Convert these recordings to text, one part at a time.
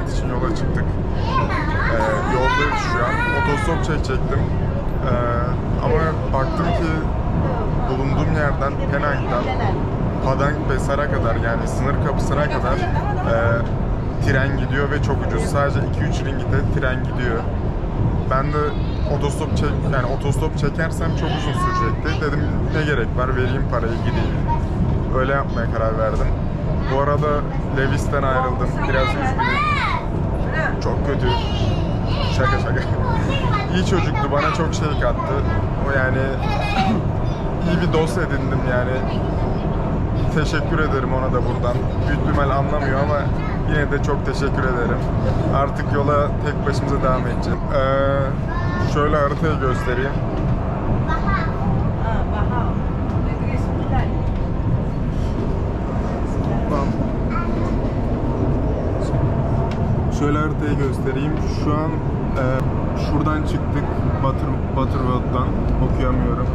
Tayland için yola çıktık. Ee, yoldayız şu an. Otostop çekecektim. Ee, ama baktım ki bulunduğum yerden Penang'dan Padang Besar'a kadar yani sınır kapısına kadar e, tren gidiyor ve çok ucuz. Sadece 2-3 ringgite tren gidiyor. Ben de otostop çek yani otostop çekersem çok uzun sürecekti. Dedim ne gerek var vereyim parayı gideyim. Öyle yapmaya karar verdim. Bu arada Levis'ten ayrıldım. Biraz üzgünüm. Çok kötü. Şaka şaka. İyi çocuktu. Bana çok şey kattı. O yani iyi bir dost edindim yani. Teşekkür ederim ona da buradan. Büyük anlamıyor ama yine de çok teşekkür ederim. Artık yola tek başımıza devam edeceğim. Ee, şöyle haritayı göstereyim. Ah, Bahau. Negeri Sembilan. Tamam. Şöyle haritayı göstereyim. Şu an e, şuradan çıktık. Batır, Butterworth'tan. Okuyamıyorum.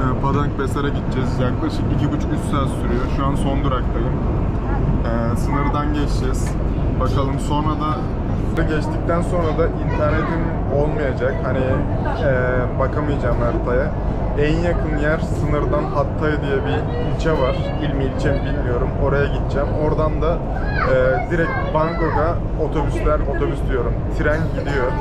E, Padang Besar'a gideceğiz. Yaklaşık 2,5-3 saat sürüyor. Şu an son duraktayım. E, sınırdan geçeceğiz. Bakalım sonra da geçtikten sonra da internetim olmayacak. Hani e, bakamayacağım haritaya. En yakın yer sınırdan Hatay diye bir ilçe var. İl mi ilçe mi bilmiyorum. Oraya gideceğim. Oradan da e, direkt Bangkok'a otobüsler, otobüs diyorum. Tren gidiyor.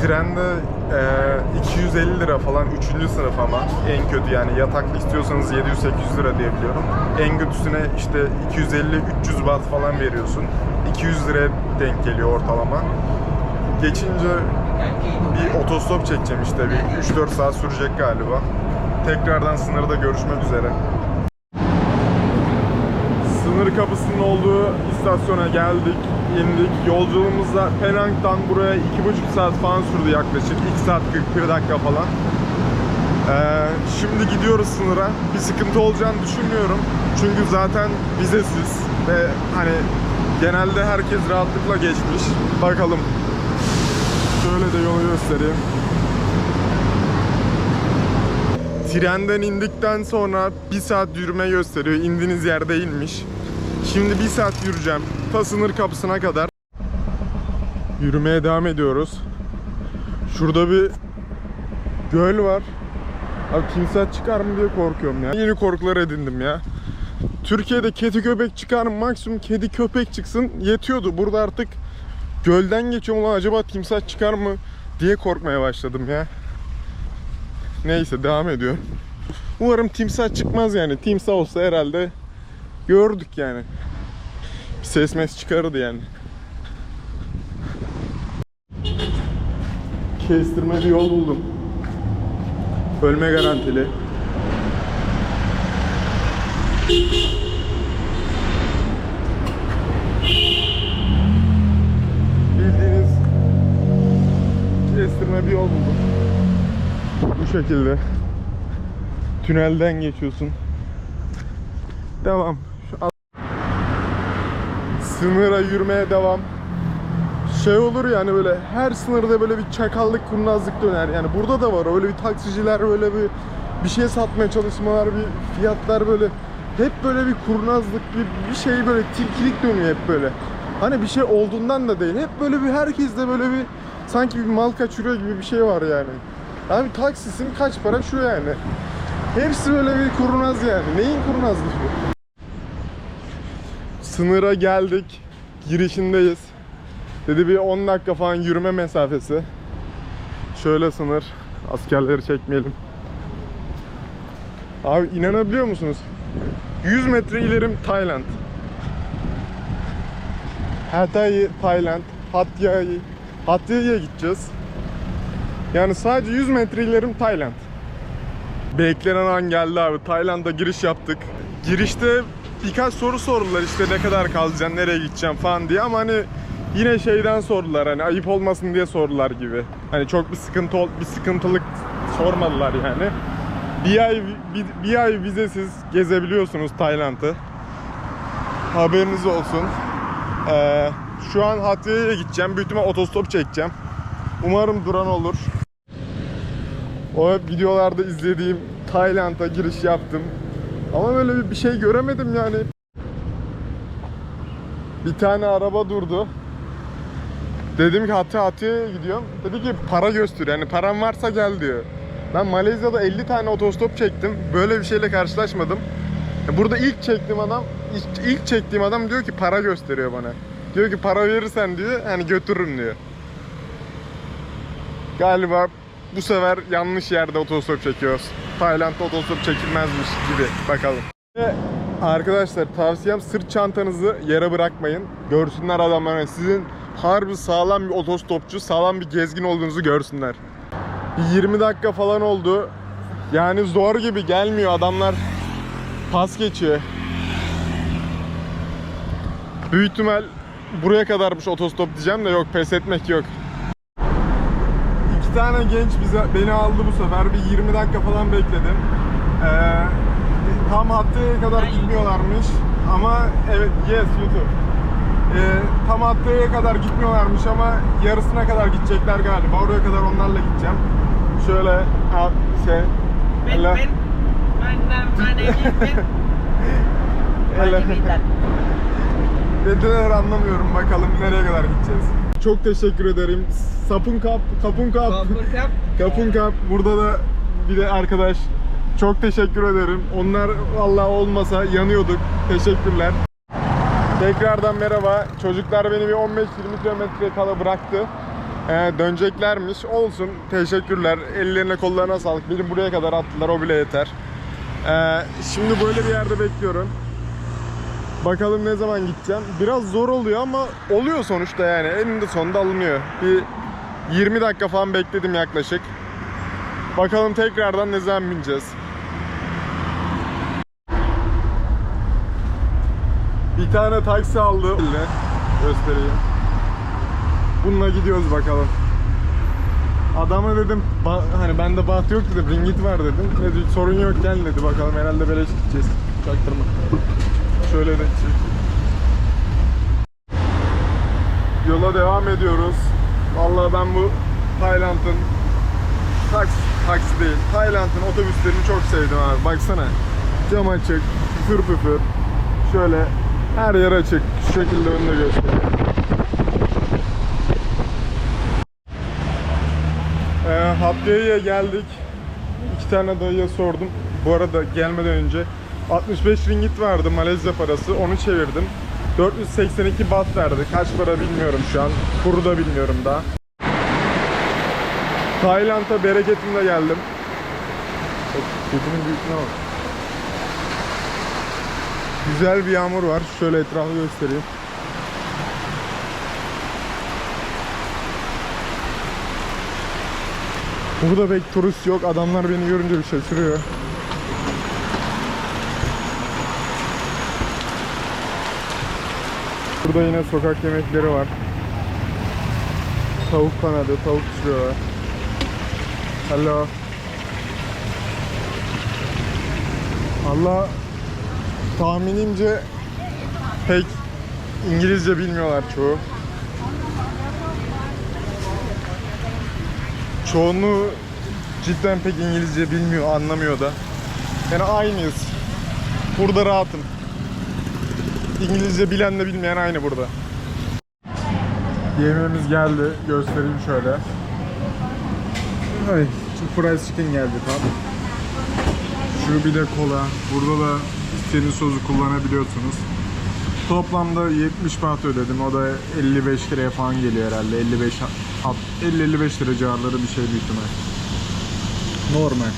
Trende e, 250 lira falan 3. sınıf ama en kötü yani yatak istiyorsanız 700-800 lira diye biliyorum. En kötüsüne işte 250-300 baht falan veriyorsun. 200 liraya denk geliyor ortalama. Geçince bir otostop çekeceğim işte bir 3-4 saat sürecek galiba. Tekrardan sınırda görüşmek üzere. Kapısının olduğu istasyona geldik, indik. Yolculuğumuz da Penang'dan buraya 2,5 saat falan sürdü yaklaşık. 2 saat 41 dakika falan. Ee, şimdi gidiyoruz sınıra. Bir sıkıntı olacağını düşünmüyorum. Çünkü zaten vizesiz ve hani genelde herkes rahatlıkla geçmiş. Bakalım. Şöyle de yolu göstereyim. Trenden indikten sonra bir saat yürüme gösteriyor. İndiğiniz yer değilmiş. Şimdi bir saat yürüyeceğim. Ta sınır kapısına kadar. Yürümeye devam ediyoruz. Şurada bir göl var. Abi timsah çıkar mı diye korkuyorum ya. Yeni korkular edindim ya. Türkiye'de kedi köpek çıkar mı? Maksimum kedi köpek çıksın yetiyordu. Burada artık gölden geçiyorum ulan acaba timsah çıkar mı diye korkmaya başladım ya. Neyse devam ediyor. Umarım timsah çıkmaz yani. Timsah olsa herhalde gördük yani. Bir ses mes çıkarırdı yani. Kestirme bir yol buldum. Ölme garantili. Bildiğiniz kestirme bir yol buldum. Bu şekilde. Tünelden geçiyorsun. Devam. Sınıra yürümeye devam. Şey olur yani böyle her sınırda böyle bir çakallık kurnazlık döner. Yani burada da var öyle bir taksiciler böyle bir bir şey satmaya çalışmalar, bir fiyatlar böyle hep böyle bir kurnazlık, bir, bir şey böyle tilkilik dönüyor hep böyle. Hani bir şey olduğundan da değil. Hep böyle bir herkeste böyle bir sanki bir mal kaçırıyor gibi bir şey var yani. Abi taksisin kaç para şu yani. Hepsi böyle bir kurnaz yani. Neyin kurnazlığı? Sınıra geldik. Girişindeyiz. Dedi bir 10 dakika falan yürüme mesafesi. Şöyle sınır. Askerleri çekmeyelim. Abi inanabiliyor musunuz? 100 metre ilerim Tayland. Hatay, Tayland. Hatya'ya Hatya'ya gideceğiz. Yani sadece 100 metre ilerim Tayland. Beklenen an geldi abi. Tayland'a giriş yaptık. Girişte birkaç soru sordular işte ne kadar kalacaksın, nereye gideceğim falan diye ama hani yine şeyden sordular hani ayıp olmasın diye sordular gibi. Hani çok bir sıkıntı ol- bir sıkıntılık sormadılar yani. Bir ay bir, bir ay vizesiz gezebiliyorsunuz Tayland'ı. Haberiniz olsun. Ee, şu an Hatya'ya gideceğim. Büyük ihtimal otostop çekeceğim. Umarım duran olur. O hep videolarda izlediğim Tayland'a giriş yaptım. Ama böyle bir- şey göremedim yani. Bir tane araba durdu. Dedim ki Hatay Hatay'a gidiyorum. Dedi ki para göster yani param varsa gel diyor. Ben Malezya'da 50 tane otostop çektim. Böyle bir şeyle karşılaşmadım. Burada ilk çektiğim adam, ilk çektiğim adam diyor ki para gösteriyor bana. Diyor ki para verirsen diyor, hani götürürüm diyor. Galiba bu sefer yanlış yerde otostop çekiyoruz. Tayland'da otostop çekilmezmiş gibi bakalım. Ve arkadaşlar tavsiyem sırt çantanızı yere bırakmayın. Görsünler adamlar sizin harbi sağlam bir otostopçu, sağlam bir gezgin olduğunuzu görsünler. Bir 20 dakika falan oldu. Yani zor gibi gelmiyor adamlar pas geçiyor. Büyük ihtimal buraya kadarmış otostop diyeceğim de yok pes etmek yok. İki tane genç bize beni aldı bu sefer. Bir 20 dakika falan bekledim. Ee, tam Hattaya'ya kadar gitmiyorlarmış. Ama evet yes YouTube. Ee, tam Hattaya'ya kadar gitmiyorlarmış ama yarısına kadar gidecekler galiba. Oraya kadar onlarla gideceğim. Şöyle ha, şey Ben, Hello. ben, ben, ben, ben, Hello. ben, Dediler anlamıyorum bakalım nereye kadar gideceğiz. Çok teşekkür ederim. Sapun kap, kapun kap. Kapun kap. Burada da bir de arkadaş. Çok teşekkür ederim. Onlar vallahi olmasa yanıyorduk. Teşekkürler. Tekrardan merhaba. Çocuklar beni bir 15-20 kilometre kala bıraktı. Ee, döneceklermiş. Olsun. Teşekkürler. Ellerine kollarına sağlık. Beni buraya kadar attılar. O bile yeter. Ee, şimdi böyle bir yerde bekliyorum. Bakalım ne zaman gideceğim. Biraz zor oluyor ama oluyor sonuçta yani. Eninde sonunda alınıyor. Bir 20 dakika falan bekledim yaklaşık. Bakalım tekrardan ne zaman bineceğiz. Bir tane taksi aldı. Göstereyim. Bununla gidiyoruz bakalım. Adama dedim "Ba- hani bende baht yok dedim ringit var dedim. Dedi sorun yok gel dedi bakalım herhalde beleş gideceğiz. Çaktırma. Şöyle de çek. Yola devam ediyoruz. Vallahi ben bu Tayland'ın taksi, taksi değil. Tayland'ın otobüslerini çok sevdim abi. Baksana. Cam açık, püfür püfür. Şöyle her yer açık. Şu şekilde önünde göstereyim. Ee, Hakkari'ye geldik. İki tane dayıya sordum. Bu arada gelmeden önce 65 ringgit vardı Malezya parası. Onu çevirdim. 482 baht verdi. Kaç para bilmiyorum şu an. Kuru da bilmiyorum daha. Tayland'a bereketimle geldim. Kedinin büyüklüğüne bak. Güzel bir yağmur var. Şöyle etrafı göstereyim. Burada pek turist yok. Adamlar beni görünce bir şaşırıyor. Burada yine sokak yemekleri var. Tavuk kanadı, tavuk pişiriyorlar. Hello. Allah tahminimce pek İngilizce bilmiyorlar çoğu. Çoğunluğu cidden pek İngilizce bilmiyor, anlamıyor da. Yani aynıyız. Burada rahatım. İngilizce bilenle bilmeyen aynı burada. Yemeğimiz geldi. Göstereyim şöyle. Ay, şu fried chicken geldi tam. Şu bir de kola. Burada da istediğiniz sosu kullanabiliyorsunuz. Toplamda 70 baht ödedim. O da 55 liraya falan geliyor herhalde. 55 alt- 50-55 lira civarları bir şey büyük ihtimal. Normal.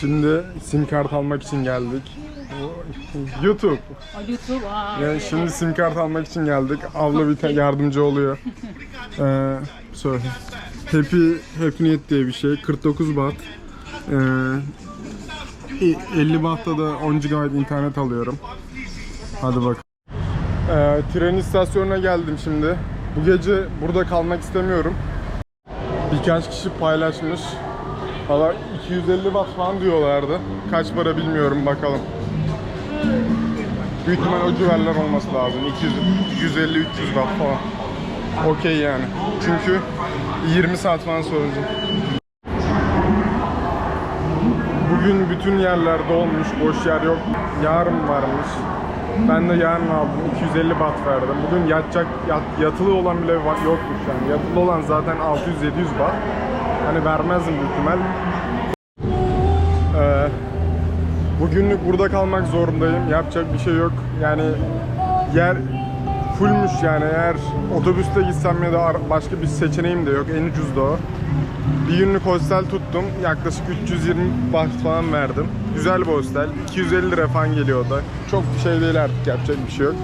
Şimdi sim kart almak için geldik. YouTube. YouTube. Aa, Yani şimdi sim kart almak için geldik. Abla bir yardımcı oluyor. Ee, söyle. Happy, Happy Net diye bir şey. 49 baht. Ee, 50 bahtta da 10 GB internet alıyorum. Hadi bak. Ee, tren istasyonuna geldim şimdi. Bu gece burada kalmak istemiyorum. Birkaç kişi paylaşmış. Valla 250 watt falan diyorlardı. Kaç para bilmiyorum bakalım. Büyük ihtimal o civarlar olması lazım. 200, 150-300 watt falan. Okey yani. Çünkü 20 saat falan soracağım. Bugün bütün yerler dolmuş, boş yer yok. Yarın varmış. Ben de yarın aldım. 250 bat verdim. Bugün yatacak, yat- yatılı olan bile yokmuş yani. Yatılı olan zaten 600-700 bat. Hani vermezdim büyük ihtimal. Ee, bugünlük burada kalmak zorundayım. Yapacak bir şey yok. Yani yer fullmüş yani. Eğer otobüste gitsem ya da başka bir seçeneğim de yok. En ucuz da o. Bir günlük hostel tuttum. Yaklaşık 320 baht falan verdim. Güzel bir hostel. 250 lira falan geliyor o da. Çok bir şey değil artık yapacak bir şey yok.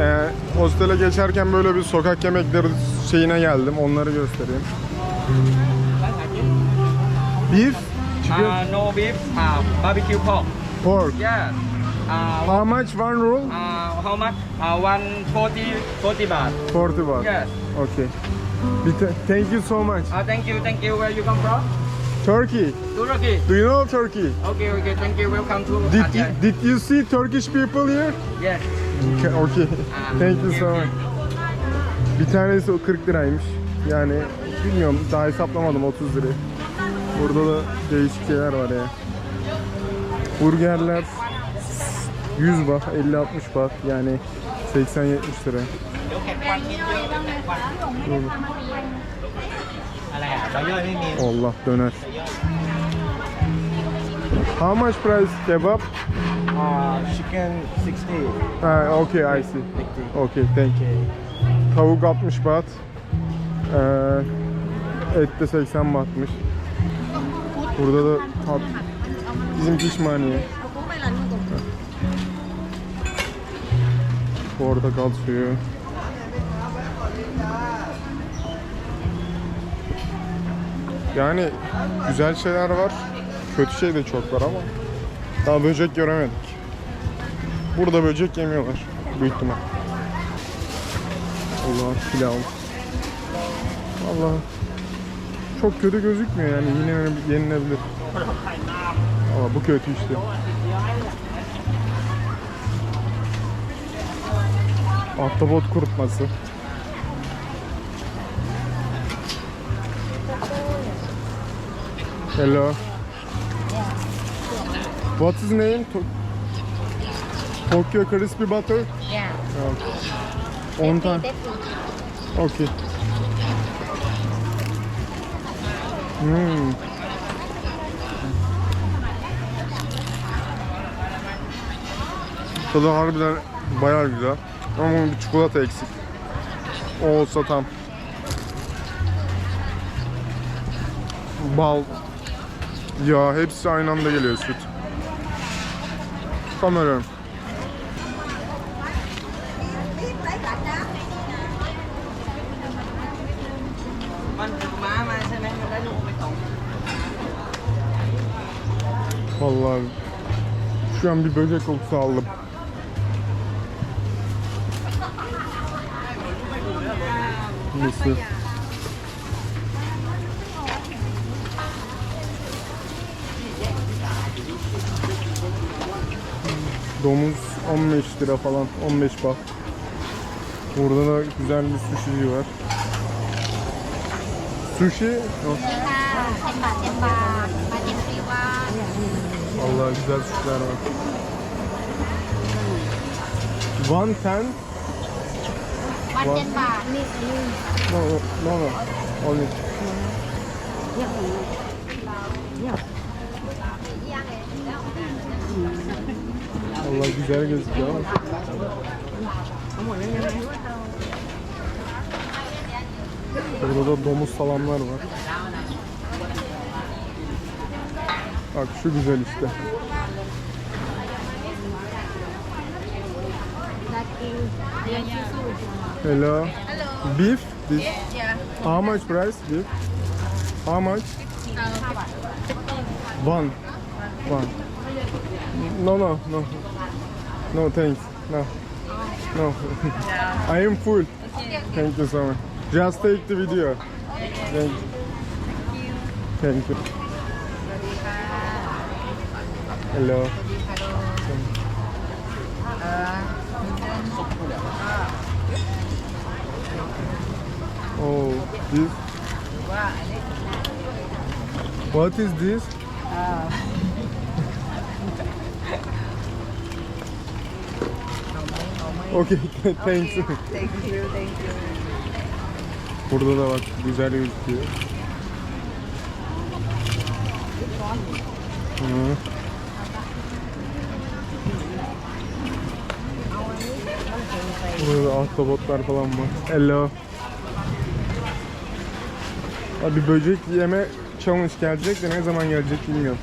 Ee, hostele geçerken böyle bir sokak yemekleri şeyine geldim. Onları göstereyim. Beef, chicken, Uh, no beef, uh, barbecue pork. pork. Yeah. Uh, How much one roll? uh, how much? Uh, 140, 40 baht. 40 baht. Yes. Okay. Thank you so much. Uh, thank you, thank you. Where you come from? Turkey. Turkey. Do you know Turkey? Okay, okay. Thank you. Welcome to Did you, did you see Turkish people here? Yes. Okay. okay. Ah, Thank you okay, so okay. much. Bir tanesi o 40 liraymış. Yani bilmiyorum daha hesaplamadım 30 lirayı. Burada da değişik şeyler var ya. Burgerler 100 baht, 50-60 baht yani 80-70 lira. Allah döner. How much price kebab? Uh, chicken 60. Ha, okay, I see. Okay, thank you. Tavuk 60 baht. Ee, et de 80 bahtmış. Burada da tat, bizim pişmaniye. Portakal suyu. Yani güzel şeyler var. Kötü şey de çok var ama daha böcek göremedik. Burada böcek yemiyorlar büyük ihtimal. Allah pilav. Allah çok kötü gözükmüyor yani yine yenilebilir. Ama bu kötü işte. Ahtapot kurutması. Hello. What's his name? To- Tokyo Crispy Butter? Yeah. Okay. On time. Okay. Hmm. Tadı harbiden bayağı güzel. Ama bunun bir çikolata eksik. O olsa tam. Bal. Ya hepsi aynı anda geliyor süt. Kamera. Mình Vallahi şu an bir böcek kokusu aldım. Mısır. Domuz 15 lira falan, 15 baht. Burada da güzel bir sushici var. Sushi, oh, Vallahi güzel sütler var. One ten. One ten bar. No, no, no. Only. Allah güzel gözüküyor ama. Burada da domuz salamlar var. Bak şu güzel işte. Hello. Beef? This. How much price? Beef? How much? One. One. No, no, no. No, thanks. No. No. I am full. Thank you so much. Just take the video. Thank you. Thank you. Hello. Oh, this. What is this? Okay, thanks. Thank you, thank you. Burada da bak güzel gözüküyor. Hı. Burada da ahtapotlar falan var. Hello. Abi böcek yeme challenge gelecek de ne zaman gelecek bilmiyorum.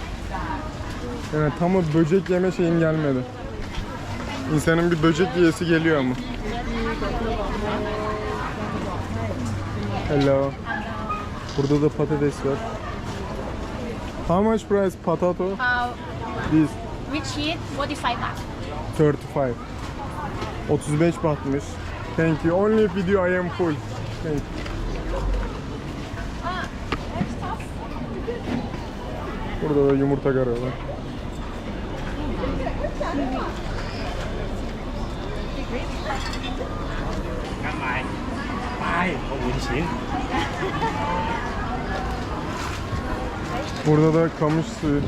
Yani tam o böcek yeme şeyim gelmedi. İnsanın bir böcek yiyesi geliyor ama. Hello. Burada da patates var. How much price potato? Uh, This with cheese 45 baht 35. 35 bahtmış. Thank you. Only video I am full. Thank you. Burada da yumurta karıyorlar. Burada da kamış suyu.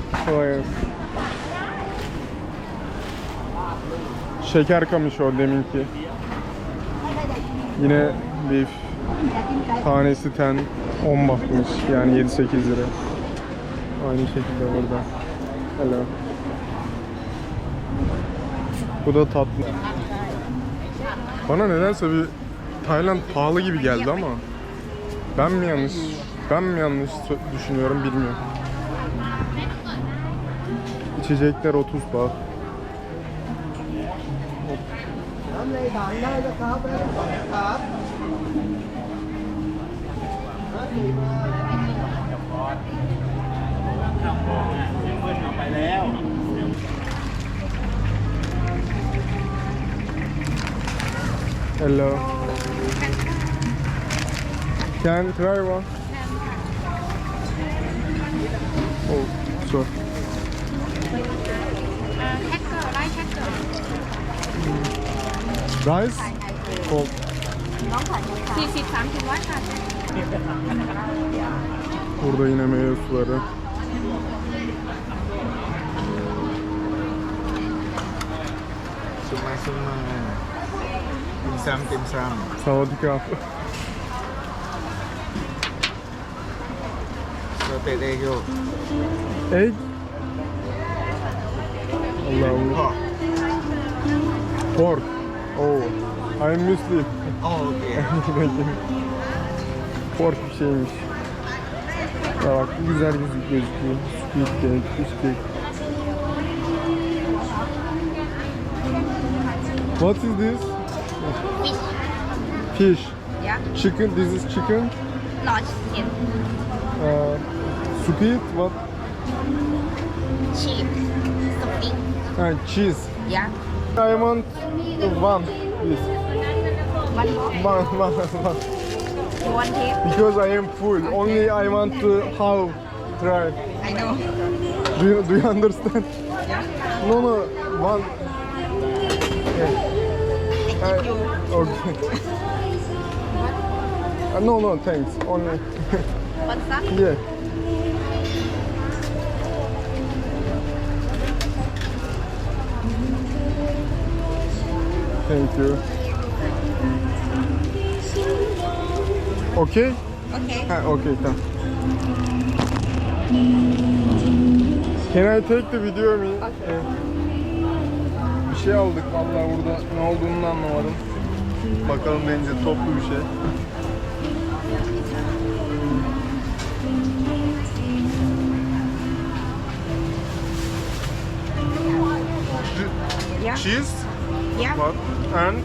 Şeker kamışı o deminki. Yine bir tanesi ten 10 bahtmış. Yani 7-8 lira. Aynı şekilde burada. Hello. Bu da tatlı. Bana nedense bir Tayland pahalı gibi geldi ama ben mi yanlış ben mi yanlış düşünüyorum bilmiyorum. İçecekler 30 baht. ถามได้นะครับได้ก่อนนะครับน่าดีมากจับบอลจับบอลยังเพื่อนเอาไปแล้วฮัลโหลฉันทรายวะโอ้สวย Hacker, live hacker. Rice? Cold. 40 30ร้อยค่ะ Burada yine meyve suları. Xung mai xung mai Tim Sam Tim Sam Savadika. Sơ tê tê vô Egg? Allah'ım. Pork Pork. Oh. I'm Muslim. Oh okay Pork bir şeymiş. Ya bak güzel gözük gözüküyor. Squid cake, cake. What is this? fish Fish. Yeah, Chicken. This is chicken. not chicken Uh, squid. What? cheese something And cheese. yeah. I want one. This. one more One, one, one. You want taste? Because I am full. Only I want to how try. I know. Do you, do you understand? Yeah. No, no. One. Yeah. I. Okay. Uh, no, no, thanks. Only. What's that? yeah. Thank you. Okay? Okay. Ha, okay, tamam. Can I take the video me? Okay. Bir şey aldık vallahi burada ne olduğunu da anlamadım. Bakalım deyince toplu bir şey. Yeah. Cheese, Yeah. What? And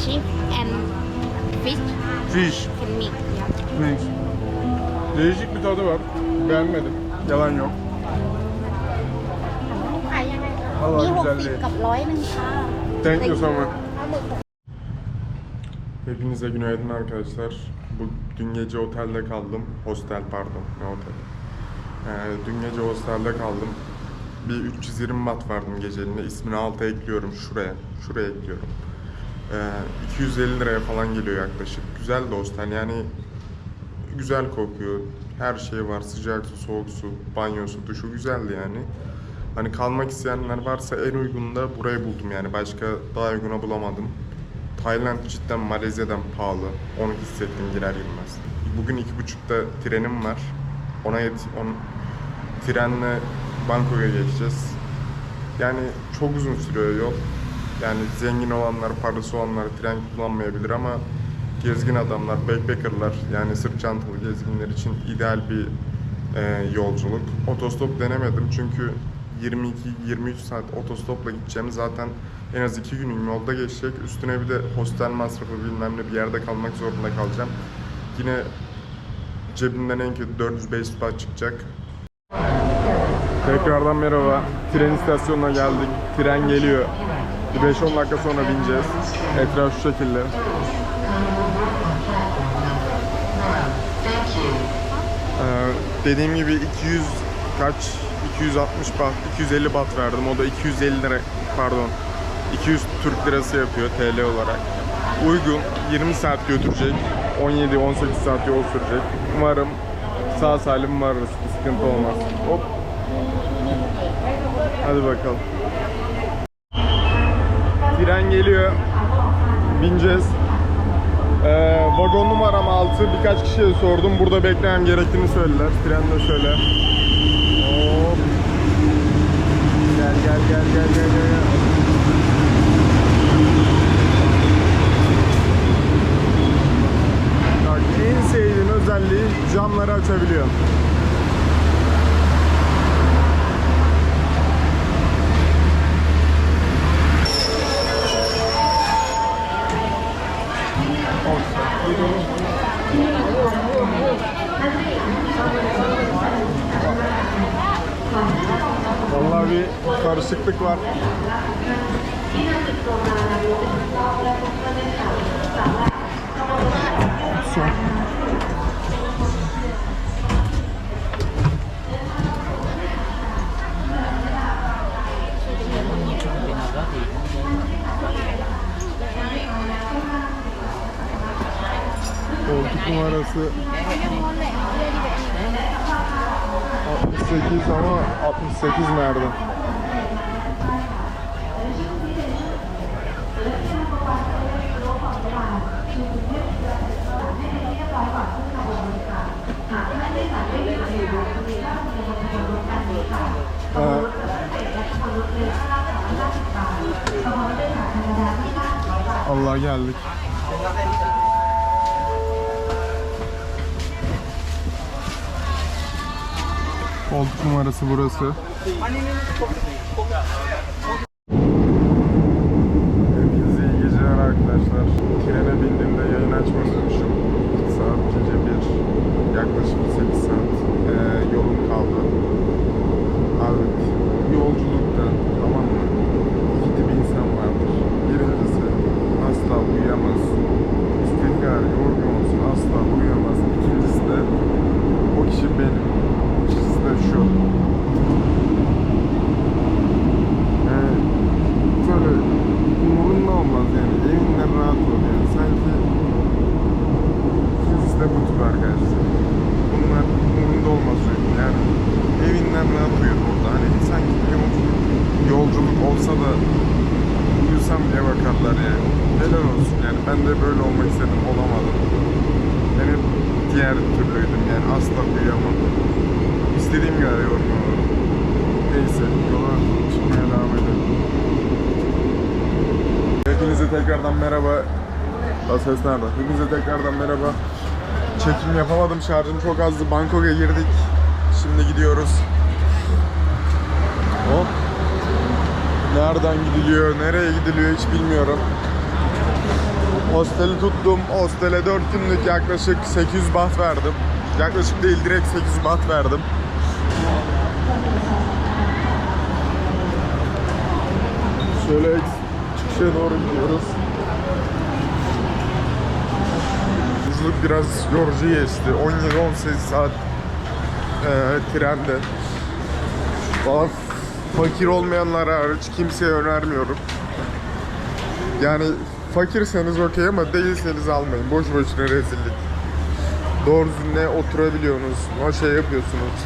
sheep and fish. Fish. And meat. Yeah. Meat. Değişik bir tadı var. Beğenmedim. Yalan yok. Vallahi güzel değil. Thank you so much. Hepinize günaydın arkadaşlar. Bu dün gece otelde kaldım. Hostel pardon, ne otel. Ee, dün gece hostelde kaldım. Bir 320 baht verdim geceliğine. İsmini alta ekliyorum şuraya. Şuraya ekliyorum. Ee, 250 liraya falan geliyor yaklaşık. Güzel de hostel yani güzel kokuyor. Her şey var. Sıcak su, soğuk su, banyosu, duşu güzeldi yani. Hani kalmak isteyenler varsa en uygun da burayı buldum yani. Başka daha uyguna bulamadım. Tayland cidden Malezya'dan pahalı. Onu hissettim girer girmez. Bugün iki buçukta trenim var. Ona yet on, trenle Bangkok'a geçeceğiz. Yani çok uzun sürüyor yol. Yani zengin olanlar, parası olanlar tren kullanmayabilir ama gezgin adamlar, backpackerlar yani sırt çantalı gezginler için ideal bir e, yolculuk. Otostop denemedim çünkü 22-23 saat otostopla gideceğim. Zaten en az 2 günüm yolda geçecek. Üstüne bir de hostel masrafı bilmem ne bir yerde kalmak zorunda kalacağım. Yine cebimden en kötü 400-500 baht çıkacak. Tekrardan merhaba. Tren istasyonuna geldik. Tren geliyor. Bir 5-10 dakika sonra bineceğiz. Etraf şu şekilde. Ee, dediğim gibi 200 kaç 260 baht 250 baht verdim. O da 250 lira pardon 200 Türk lirası yapıyor TL olarak. Uygun 20 saat götürecek. 17-18 saat yol sürecek. Umarım sağ salim varırız. Bir sıkıntı olmaz. Hop. Hadi bakalım. Tren geliyor. Bineceğiz. Ee, vagon numaram 6. Birkaç kişiye sordum. Burada beklemem gerektiğini söylediler. Tren de şöyle. Hop. Gel gel gel gel gel gel. Bak en sevdiğim özelliği camları açabiliyor. Vallahi bir karışıklık var. Koltuk numarası 68 ama 68 nerede? Ha. Allah geldik. Koltuk numarası burası. Hepinize iyi geceler arkadaşlar. Trene bindiğimde yayın açmayı unutmuşum. Saat gece bir. Yaklaşık 8 saat ee, yolum kaldı. Abi yolculukta tamam mı? İki tip insan vardır. Birincisi asla uyuyamaz. İstediği kadar yorgun olsun asla uyuyamaz. İkincisi de o kişi benim. De şu. Yani böyle umurunda olmaz yani. Evinden rahat ol yani. Sanki de bu tip arkadaşlar. Bunlar umurunda olmaz çünkü yani. Evinden rahat uyur burada. Hani sanki bir yolculuk, olsa da uyusam diye bakarlar yani. Helal olsun yani. Ben de böyle olmak istedim. Olamadım. Ben hep diğer türlüydüm yani. Asla uyuyamam. İstediğim kadar yorgun olurum. Neyse yola çıkmaya devam edelim. Hepinize tekrardan merhaba. Daha ses nerede? Hepinize tekrardan merhaba. Çekim yapamadım şarjım çok azdı. Bangkok'a girdik. Şimdi gidiyoruz. Hop. Nereden gidiliyor, nereye gidiliyor hiç bilmiyorum. Hosteli tuttum. Hostele 4 günlük yaklaşık 800 baht verdim. Yaklaşık değil direkt 800 baht verdim. Şöyle çıkışa doğru gidiyoruz. Yolculuk biraz yorucu geçti. 17-18 saat e, trende. Valla fakir olmayanlara hariç kimseye önermiyorum. Yani fakirseniz okey ama değilseniz almayın. Boş boşuna rezillik. Doğru düzgün oturabiliyorsunuz, ne şey yapıyorsunuz.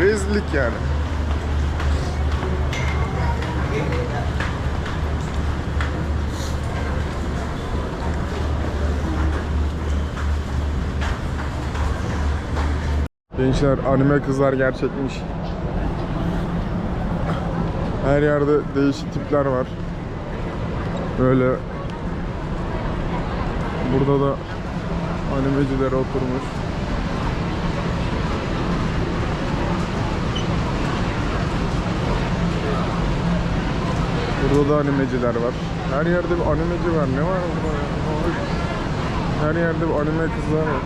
Rezillik yani. Gençler anime kızlar gerçekmiş. Her yerde değişik tipler var. Böyle burada da animeciler oturmuş. Burada da animeciler var. Her yerde bir animeci var. Ne var burada? Her yerde bir anime kızlar var.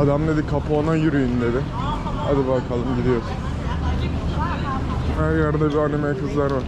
Adam dedi kapağına yürüyün dedi. Hadi bakalım gidiyoruz. Her yerde bir anime kızlar var.